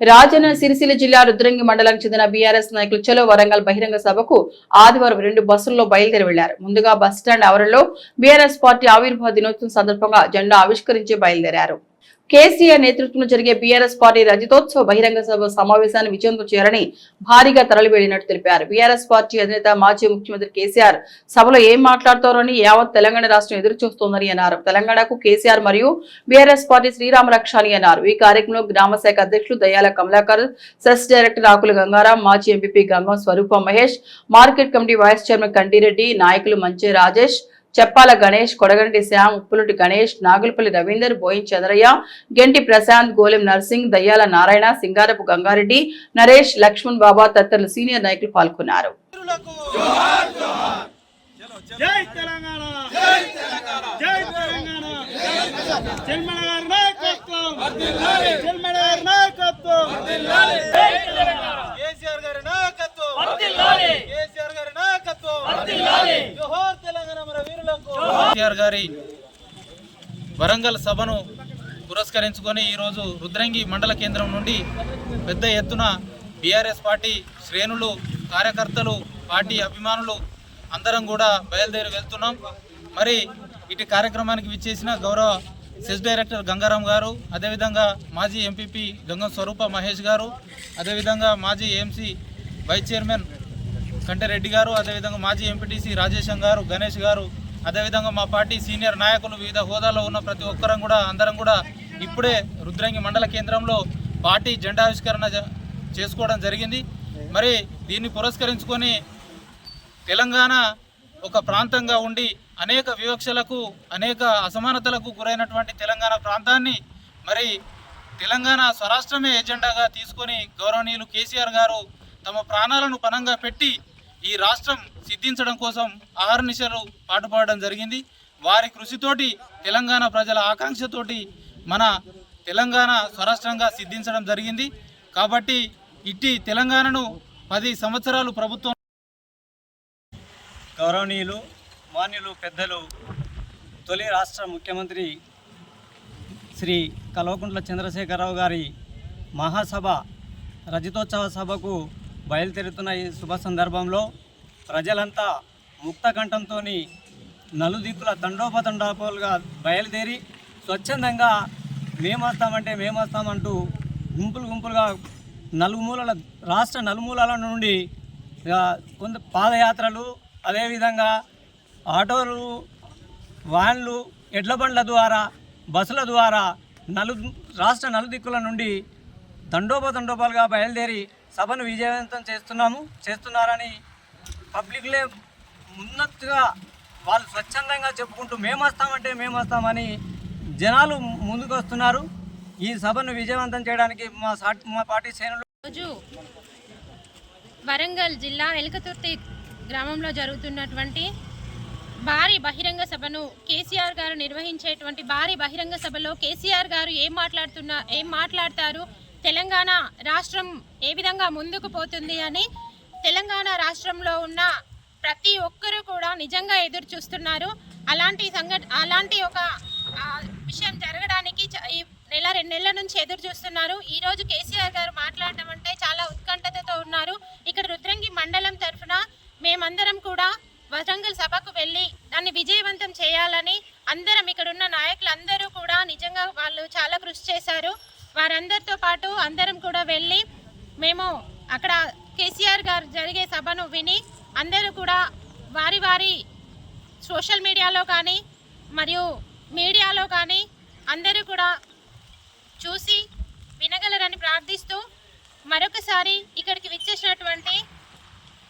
రాజన్న సిరిసిల్ల జిల్లా రుద్రంగి మండలానికి చెందిన బీఆర్ఎస్ నాయకులు చలో వరంగల్ బహిరంగ సభకు ఆదివారం రెండు బస్సుల్లో బయలుదేరి వెళ్ళారు. ముందుగా బస్టాండ్ ఆవరణలో బీఆర్ఎస్ పార్టీ ఆవిర్భావ దినోత్సవం సందర్భంగా జెండా ఆవిష్కరించి బయలుదేరారు. కేసీఆర్ నేతృత్వంలో జరిగే బీఆర్ఎస్ పార్టీ రజతోత్సవ బహిరంగ సభ సమావేశాన్ని విజయంతో చేయాలని భారీగా తరలి తెలిపారు. బీఆర్ఎస్ పార్టీ అధినేత మాజీ ముఖ్యమంత్రి కేసీఆర్ సభలో ఏం మాట్లాడతారని యావత్ తెలంగాణ రాష్ట్రం ఎదురు చూస్తోందని అన్నారు. తెలంగాణకు కేసీఆర్ మరియు బీఆర్ఎస్ పార్టీ శ్రీరామ రక్ష అని అన్నారు. ఈ కార్యక్రమంలో గ్రామ శాఖ అధ్యక్షులు దయాల కమలాకర్ సెస్ డైరెక్టర్ ఆకుల గంగారాం మాజీ MPP Gangam Swaroopa Mahesh market committee vice chairman Kantireddy నాయకులు మంచే రాజేష్ చెప్పాల గణేష్ కొడగంటి శ్యామ్ ఉప్పులటి గణేష్ నాగులపల్లి రవీందర్ బోయిన్ చంద్రయ్య గెంటి ప్రశాంత్ గోలెం నర్సింగ్ దయ్యాల నారాయణ సింగారపు గంగారెడ్డి నరేష్ లక్ష్మణ్ బాబా తదితరులు సీనియర్ నాయకులు పాల్గొన్నారు జై తెలంగాణ జై తెలంగాణ జై తెలంగాణ నాయకత్వం జన్మల గారి నాయకత్వం కేసీఆర్ గారి నాయకత్వం కేసీఆర్ గారి నాయకత్వం జోహార్ తెలంగాణ మన వీరులకు కేసీఆర్ గారి వరంగల్ సభను పురస్కరించుకొని ఈరోజు రుద్రంగి మండల కేంద్రం నుండి పెద్ద ఎత్తున బీఆర్ఎస్ పార్టీ శ్రేణులు కార్యకర్తలు పార్టీ అభిమానులు అందరం కూడా బయలుదేరి వెళ్తున్నాం. మరి ఇటు కార్యక్రమానికి విచ్చేసిన గౌరవ సెస్ డైరెక్టర్ గంగారాం గారు అదేవిధంగా మాజీ ఎంపీపీ గంగం స్వరూప మహేష్ గారు అదేవిధంగా మాజీ ఏఎంసీ వైస్ చైర్మన్ కంటరెడ్డి గారు అదేవిధంగా మాజీ ఎంపీటీసీ రాజేశం గారు గణేష్ గారు అదేవిధంగా మా పార్టీ సీనియర్ నాయకులు వివిధ హోదాలో ఉన్న ప్రతి ఒక్కరం కూడా అందరం కూడా ఇప్పుడే రుద్రంగి మండల కేంద్రంలో పార్టీ జెండావిష్కరణ జ- చేసుకోవడం జరిగింది. మరి దీన్ని పురస్కరించుకొని తెలంగాణ ఒక ప్రాంతంగా ఉండి అనేక వివక్షలకు అనేక అసమానతలకు గురైనటువంటి తెలంగాణ ప్రాంతాన్ని మరి తెలంగాణ స్వరాష్ట్రమే ఎజెండాగా తీసుకొని గౌరవనీయులు కేసీఆర్ గారు తమ ప్రాణాలను పణంగా పెట్టి ఈ రాష్ట్రం సిద్ధించడం కోసం అహర్నిశలు పాటుపడడం జరిగింది. వారి కృషితోటి తెలంగాణ ప్రజల ఆకాంక్షతోటి మన తెలంగాణ స్వరాష్ట్రంగా సిద్ధించడం జరిగింది. కాబట్టి ఇట్టి తెలంగాణను పది సంవత్సరాలు ప్రభుత్వం గౌరవనీయులు మాన్యులు పెద్దలు తొలి రాష్ట్ర ముఖ్యమంత్రి శ్రీ కల్వకుంట్ల చంద్రశేఖరరావు గారి మహాసభ రజతోత్సవ సభకు బయలుదేరుతున్న ఈ శుభ సందర్భంలో ప్రజలంతా ముక్త కంఠంతో నలుదిక్కుల తండోపతండోపాలుగా బయలుదేరి స్వచ్ఛందంగా మేము వస్తామంటే మేము గుంపులు గుంపులుగా నలుమూలల రాష్ట్ర నలుమూలల నుండి ఇక కొంత పాదయాత్రలు అదేవిధంగా ఆటోలు వ్యాన్లు ఎడ్ల బండ్ల ద్వారా బస్సుల ద్వారా నలు రాష్ట్ర నలుదిక్కుల నుండి తండోపతండోపాలుగా బయలుదేరి సభను విజయవంతం చేస్తున్నాము చేస్తున్నారని పబ్లిక్లే ఉన్నట్టుగా వాళ్ళు స్వచ్ఛందంగా చెప్పుకుంటూ మేము వస్తామంటే మేము వస్తామని జనాలు ముందుకు వస్తున్నారు ఈ సభను విజయవంతం చేయడానికి మా సా- మా పార్టీ శ్రేణులు రోజు వరంగల్ జిల్లా ఎలకతుర్తి గ్రామంలో జరుగుతున్నటువంటి భారీ బహిరంగ సభను కేసీఆర్ గారు నిర్వహించేటువంటి భారీ బహిరంగ సభలో కేసీఆర్ గారు ఏం మాట్లాడుతున్నా ఏం మాట్లాడతారు? తెలంగాణ రాష్ట్రం ఏ విధంగా ముందుకు పోతుంది అని తెలంగాణ రాష్ట్రంలో ఉన్న ప్రతి ఒక్కరూ కూడా నిజంగా ఎదురు చూస్తున్నారు. అలాంటి సంఘట అలాంటి ఒక విషయం జరగడానికి ఈ నెల రెండు నెలల నుంచి ఎదురు చూస్తున్నారు. ఈ రోజు కేసీఆర్ గారు మాట్లాడడం అంటే చాలా ఉత్కంఠతతో ఉన్నారు. ఇక్కడ రుద్రంగి మండలం తరఫున మేమందరం కూడా వరంగల్ సభకు వెళ్ళి దాన్ని విజయవంతం చేయాలని అందరం ఇక్కడ ఉన్న నాయకులు అందరూ కూడా నిజంగా వాళ్ళు చాలా కృషి చేశారు. వారందరితో పాటు అందరం కూడా వెళ్ళి మేము అక్కడ కేసీఆర్ గారు జరిగే సభను విని అందరూ కూడా వారి వారి సోషల్ మీడియాలో కానీ మరియు మీడియాలో కానీ అందరూ కూడా చూసి వినగలరని ప్రార్థిస్తూ మరొకసారి ఇక్కడికి విచ్చేసినటువంటి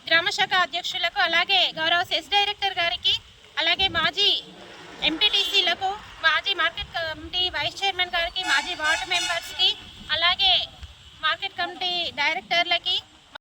గ్రామశాఖ అధ్యక్షులకు అలాగే గౌరవ సెస్ డైరెక్టర్ గారికి అలాగే మాజీ ఎంపీటీసీలకు మార్కెట్ కమిటీ వైస్ చైర్మన్ గారికి మాజీ వార్డు మెంబర్స్కి అలాగే మార్కెట్ కమిటీ డైరెక్టర్లకి